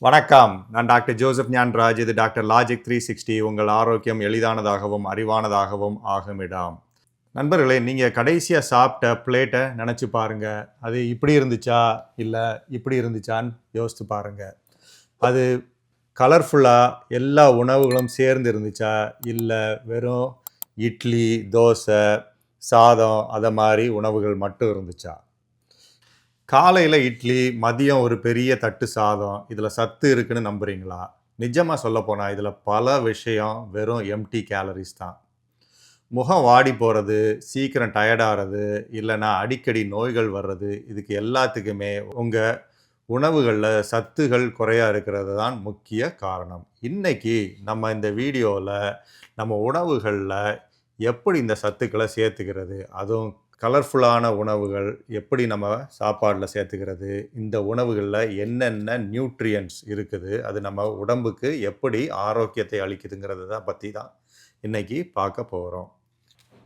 வணக்கம். நான் doctor Joseph Gnanaraj. இது டாக்டர் லாஜிக் த்ரீ சிக்ஸ்டி. உங்கள் ஆரோக்கியம் எளிதானதாகவும் அறிவானதாகவும் ஆகுமிடாம். நண்பர்களே நீங்கள் கடைசியாக சாப்பிட்ட பிளேட்டை நினச்சி பாருங்கள் அது இப்படி இருந்துச்சா? இல்லை இப்படி இருந்துச்சான்னு யோசித்து பாருங்கள் அது கலர்ஃபுல்லாக எல்லா உணவுகளும் சேர்ந்து இருந்துச்சா? இல்லை வெறும் இட்லி தோசை சாதம் அதை மாதிரி உணவுகள் மட்டும் இருந்துச்சா? காலையில் இட்லி மதியம் ஒரு பெரிய தட்டு சாதம் இதில் சத்து இருக்குன்னு நம்புறீங்களா? நிஜமாக சொல்ல போனால் இதில் பல விஷயம் வெறும் எம்டி கேலரிஸ் தான். முகம் வாடி போகிறது சீக்கிரம் டயர்டாகிறது இல்லைன்னா அடிக்கடி நோய்கள் வர்றது இதுக்கு எல்லாத்துக்குமே உங்கள் உணவுகளில் சத்துகள் குறையா இருக்கிறது தான் முக்கிய காரணம். இன்றைக்கி நம்ம இந்த வீடியோவில் நம்ம உணவுகளில் எப்படி இந்த சத்துக்களை சேர்த்துக்கிறது அதுவும் கலர்ஃபுல்லான உணவுகள் எப்படி நம்ம சாப்பாடில் சேர்த்துக்கிறது? இந்த உணவுகளில் என்னென்ன நியூட்ரியன்ஸ் இருக்குது? அது நம்ம உடம்புக்கு எப்படி ஆரோக்கியத்தை அளிக்குதுங்கிறத பற்றி தான் இன்றைக்கி பார்க்க போகிறோம்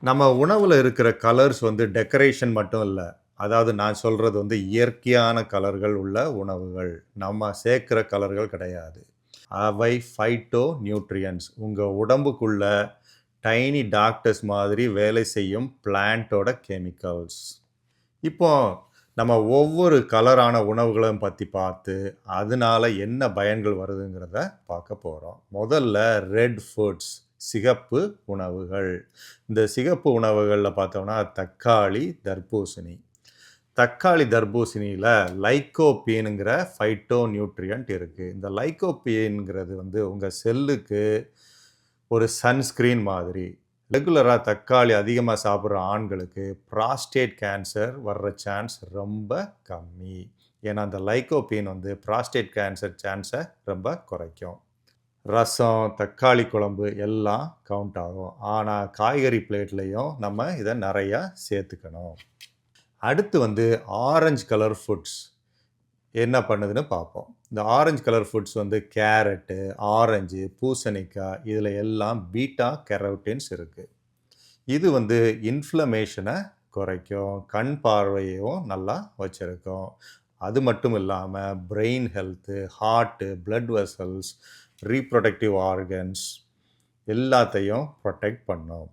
நம்ம உணவில் இருக்கிற கலர்ஸ் வந்து டெக்கரேஷன் மட்டும் இல்லை அதாவது நான் சொல்கிறது வந்து இயற்கையான கலர்கள் உள்ள உணவுகள். நம்ம சேர்க்குற கலர்கள் கிடையாது. அவை ஃபைட்டோ நியூட்ரியன்ஸ் உங்கள் உடம்புக்குள்ளே டைனி டாக்டர்ஸ் மாதிரி வேலை செய்யும் பிளான்ட்டோட கெமிக்கல்ஸ் இப்போ நம்ம ஒவ்வொரு கலரான உணவுகளையும் பற்றி பார்த்து அதனால என்ன பயன்கள் வருதுங்கிறத பார்க்க போகிறோம் முதல்ல ரெட் ஃபுட்ஸ் சிகப்பு உணவுகள். இந்த சிகப்பு உணவுகளில் பார்த்தோம்னா தக்காளி தர்பூசணி. தக்காளி தர்பூசணியில் லைக்கோபீனுங்கிற ஃபைட்டோ நியூட்ரியன்ட் இருக்குது இந்த லைக்கோபீனுங்கிறது வந்து உங்கள் செல்லுக்கு ஒரு சன்ஸ்க்ரீன் மாதிரி. ரெகுலராக தக்காளி அதிகமாக சாப்பிட்ற ஆண்களுக்கு ப்ராஸ்டேட் கேன்சர் வர்ற சான்ஸ் ரொம்ப கம்மி. ஏன்னா அந்த லைக்கோபீன் வந்து ப்ராஸ்டேட் கேன்சர் சான்ஸை ரொம்ப குறைக்கும். ரசம் தக்காளி குழம்பு எல்லாம் கவுண்ட் ஆகும். ஆனால் காய்கறி பிளேட்லேயும் நம்ம இதை நிறையா சேர்த்துக்கணும். அடுத்து வந்து ஆரஞ்சு கலர் ஃபுட்ஸ் என்ன பண்ணுதுன்னு பார்ப்போம். இந்த ஆரஞ்சு கலர் ஃபுட்ஸ் வந்து கேரட்டு ஆரஞ்சு பூசணிக்காய் இதில் எல்லாம் பீட்டா கெரோட்டின்ஸ் இருக்குது இது வந்து இன்ஃப்ளமேஷனை குறைக்கும் கண் பார்வையும் நல்லா வச்சுருக்கும். அது மட்டும் இல்லாமல் brain health heart blood vessels reproductive organs எல்லாத்தையும் ப்ரொடெக்ட் பண்ணும்.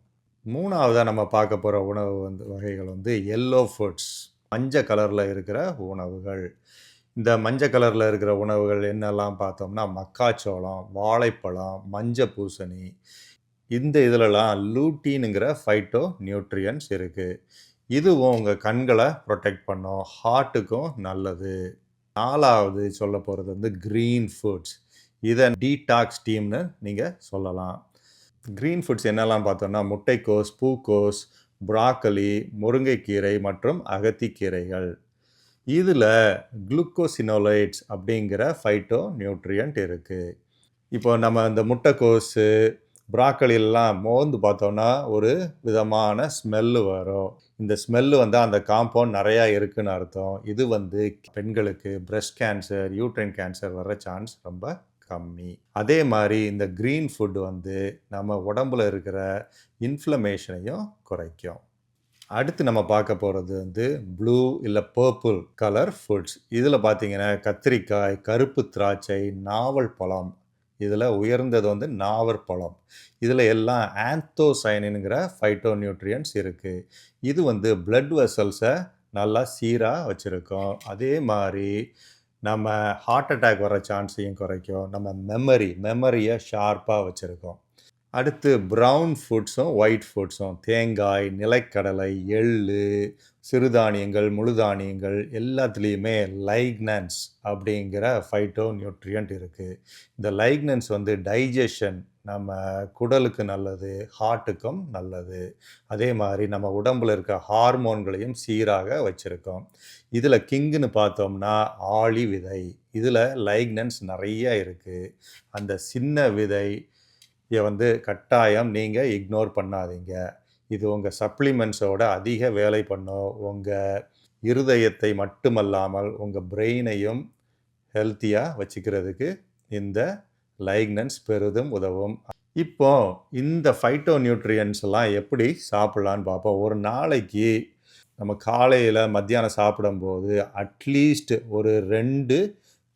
மூணாவதாக நம்ம பார்க்க போகிற உணவு வந்து வகைகள் வந்து எல்லோ ஃபுட்ஸ் மஞ்சள் கலரில் இருக்கிற உணவுகள். இந்த மஞ்சள் கலரில் இருக்கிற உணவுகள் என்னெல்லாம் பார்த்தோம்னா மக்காச்சோளம் வாழைப்பழம் மஞ்சள் பூசணி. இந்த இதிலலாம் லூட்டினுங்கிற ஃபைட்டோ நியூட்ரியன்ஸ் இருக்குது இதுவும் உங்கள் கண்களை ப்ரொடெக்ட் பண்ணும். ஹார்ட்டுக்கும் நல்லது. நாலாவது சொல்ல போகிறது வந்து க்ரீன் ஃபுட்ஸ் இதை டீடாக்ஸ் டீம்னு நீங்கள் சொல்லலாம். க்ரீன் ஃபுட்ஸ் என்னெல்லாம் பார்த்தோம்னா முட்டைக்கோஸ் பூக்கோஸ் ப்ராக்கலி முருங்கைக்கீரை மற்றும் அகத்திக்கீரைகள். இதில் குளுக்கோசினோலைட்ஸ் அப்படிங்கிற ஃபைட்டோ நியூட்ரியன்ட் இருக்குது இப்போ நம்ம இந்த முட்டைக்கோஸு ப்ராக்கலிலாம் மோந்து பார்த்தோன்னா ஒரு விதமான ஸ்மெல்லு வரும். இந்த ஸ்மெல்லு வந்து அந்த காம்பவுண்ட் நிறையா இருக்குன்னு அர்த்தம். இது வந்து பெண்களுக்கு பிரஸ்ட் கேன்சர் யூட்ரைன் கேன்சர் வர்ற சான்ஸ் ரொம்ப கம்மி. அதே மாதிரி இந்த க்ரீன் ஃபுட் வந்து நம்ம உடம்புல இருக்கிற இன்ஃப்ளமேஷனையும் குறைக்கும். அடுத்து நம்ம பார்க்க போகிறது வந்து ப்ளூ இல்லை பர்பிள் கலர் ஃபுட்ஸ் இதில் பார்த்தீங்கன்னா கத்திரிக்காய் கருப்பு திராட்சை நாவல் பழம். இதில் உயர்ந்தது வந்து நாவர் பழம். இதில் எல்லாம் ஆந்தோசைனுங்கிற ஃபைட்டோ நியூட்ரியன்ஸ் இருக்குது இது வந்து பிளட் வெசல்ஸை நல்லா சீராக வச்சுருக்கோம். அதே மாதிரி நம்ம ஹார்ட் அட்டாக் வர சான்ஸையும் குறைக்கும். நம்ம மெமரி மெமரியை ஷார்ப்பாக வச்சுருக்கோம். அடுத்து ப்ரௌன் ஃபுட்ஸும் ஒயிட் ஃபுட்ஸும் தேங்காய் நிலக்கடலை எள் சிறுதானியங்கள் முழுதானியங்கள் எல்லாத்துலேயுமே லைக்னன்ஸ் அப்படிங்கிற ஃபைட்டோ நியூட்ரியன்ட் இருக்குது இந்த லைக்னன்ஸ் வந்து டைஜஷன் நம்ம குடலுக்கு நல்லது ஹார்ட்டுக்கும் நல்லது. அதே மாதிரி நம்ம உடம்பில் இருக்க ஹார்மோன்களையும் சீராக வச்சுருக்கோம். இதில் கிங்குன்னு பார்த்தோம்னா ஆளி விதை இதில் லைக்னன்ஸ் நிறைய இருக்குது அந்த சின்ன விதை இதை வந்து கட்டாயம் நீங்கள் இக்னோர் பண்ணாதீங்க. இது உங்கள் சப்ளிமெண்ட்ஸோட அதிக வேலை பண்ணும். உங்கள் இருதயத்தை மட்டுமல்லாமல் உங்கள் பிரெயினையும் ஹெல்த்தியாக வச்சுக்கிறதுக்கு இந்த லைக்னன்ஸ் பெரிதும் உதவும். இப்போ இந்த ஃபைட்டோ நியூட்ரியன்ஸ் எல்லாம் எப்படி சாப்பிட்லான்னு பார்ப்போம். ஒரு நாளைக்கு நம்ம காலையில் மத்தியானம் சாப்பிடும்போது அட்லீஸ்ட் ஒரு ரெண்டு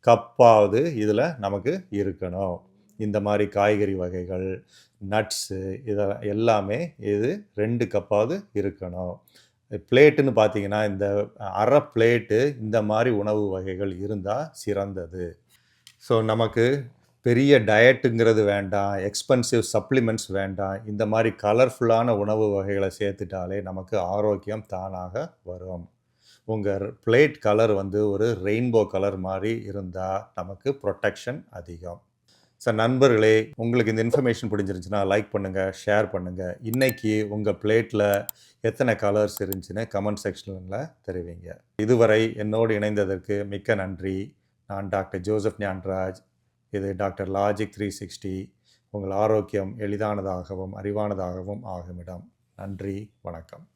கப்பாவது இதில் நமக்கு இருக்கணும். இந்த மாதிரி காய்கறி வகைகள் நட்ஸு இதெல்லாம் எல்லாமே இது ரெண்டு கப்பாவது இருக்கணும். பிளேட்டுன்னு பார்த்தீங்கன்னா இந்த அரை பிளேட்டு இந்த மாதிரி உணவு வகைகள் இருந்தால் சிறந்தது. ஸோ நமக்கு பெரிய டயட்டுங்கிறது வேண்டாம் எக்ஸ்பென்சிவ் சப்ளிமெண்ட்ஸ் வேண்டாம் இந்த மாதிரி கலர்ஃபுல்லான உணவு வகைகளை சேர்த்துட்டாலே நமக்கு ஆரோக்கியம் தானாக வரும். உங்கள் பிளேட் கலர் வந்து ஒரு ரெயின்போ கலர் மாதிரி இருந்தால் நமக்கு ப்ரொட்டெக்ஷன் அதிகம். சார் நண்பர்களே உங்களுக்கு இந்த இன்ஃபர்மேஷன் பிடிச்சிருந்துச்சுன்னா லைக் பண்ணுங்கள் ஷேர் பண்ணுங்கள் இன்னைக்கு உங்கள் பிளேட்டில் எத்தனை கலர்ஸ் இருந்துச்சுன்னு கமெண்ட் செக்ஷனில் தெரிவிங்க. இதுவரை என்னோடு இணைந்ததற்கு மிக்க நன்றி. நான் டாக்டர் ஜோசப் ஞான்ராஜ். இது டாக்டர் லாஜிக் த்ரீ சிக்ஸ்டி உங்கள் ஆரோக்கியம் எளிதானதாகவும் அறிவானதாகவும் ஆகுமிடம். நன்றி வணக்கம்.